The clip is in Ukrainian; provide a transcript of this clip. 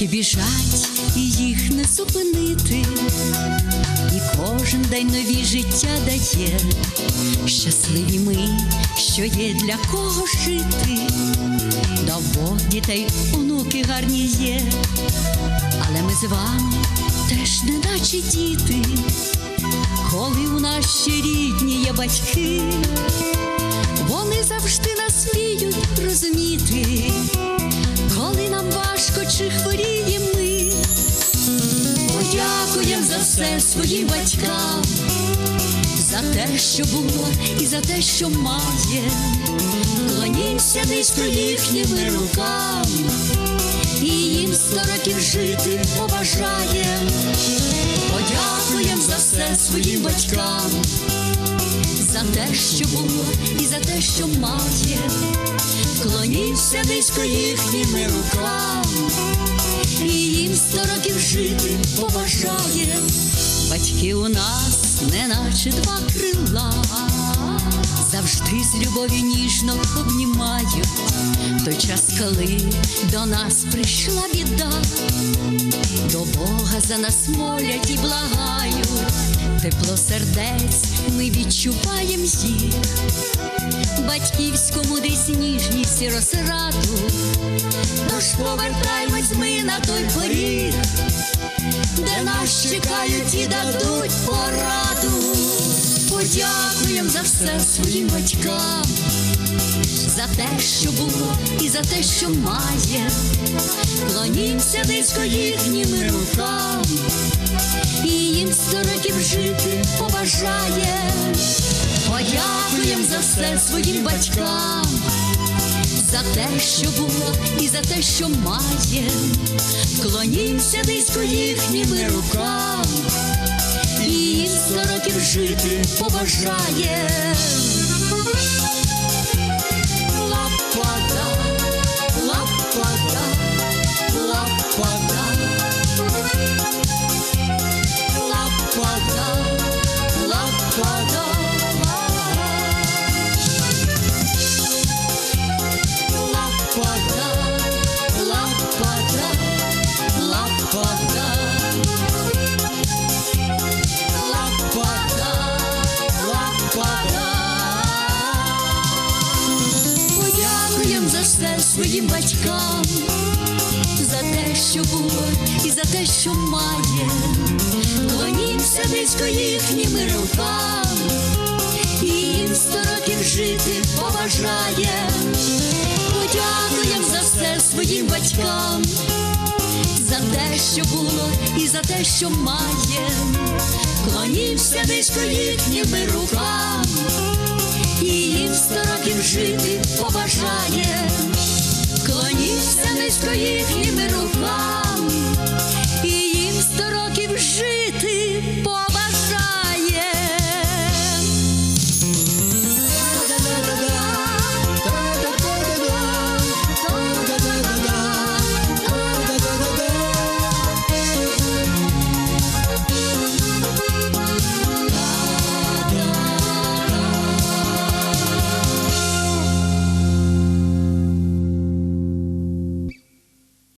Роки біжать і їх не зупинити, і кожен день нові життя дає. Щасливі ми, що є для кого жити. Дав Бог дітей, онуки гарні є, але ми з вами теж не наче діти, коли у нас ще рідні є батьки, вони завжди нас вміють розуміти, все своїм батькам, за те, що було, і за те, що має. Клонімося низько їхніми рукам, і їм сто років жити побажаєм. Подякуємо за все своїм батькам, за те, що було, і за те, що має. Клонімося низько їхніми рукам, їм сто років жити побажає. Батьки у нас, неначе два крила, завжди з любов'ю ніжно обнімають. Той час, коли до нас прийшла біда, до Бога за нас молять і благають, тепло сердець ми відчуваємо їх, батьківському десь ніжність і розраду, повертаємось ми на той поріг, де нас чекають і дадуть пораду. Подякуємо за все своїм батькам, за те, що було, і за те, що має. Клонімося низько їхніми рукам, і їм сто років жити побажає. Подякуємо за все своїм батькам, за те, що було, і за те, що має. клонімся низько їхніми рукам, і їм сто років жити побажає. Своїм батькам, за те, що було, і за те, що має. Клонімося низько їхніми рукам, і їм сто років жити побажає. Подякуєм за все своїм батькам, за те, що було, і за те, що має. Клонімося низько їхніми рукам, і їм сто років жити побажає. Клонімося низько їхніми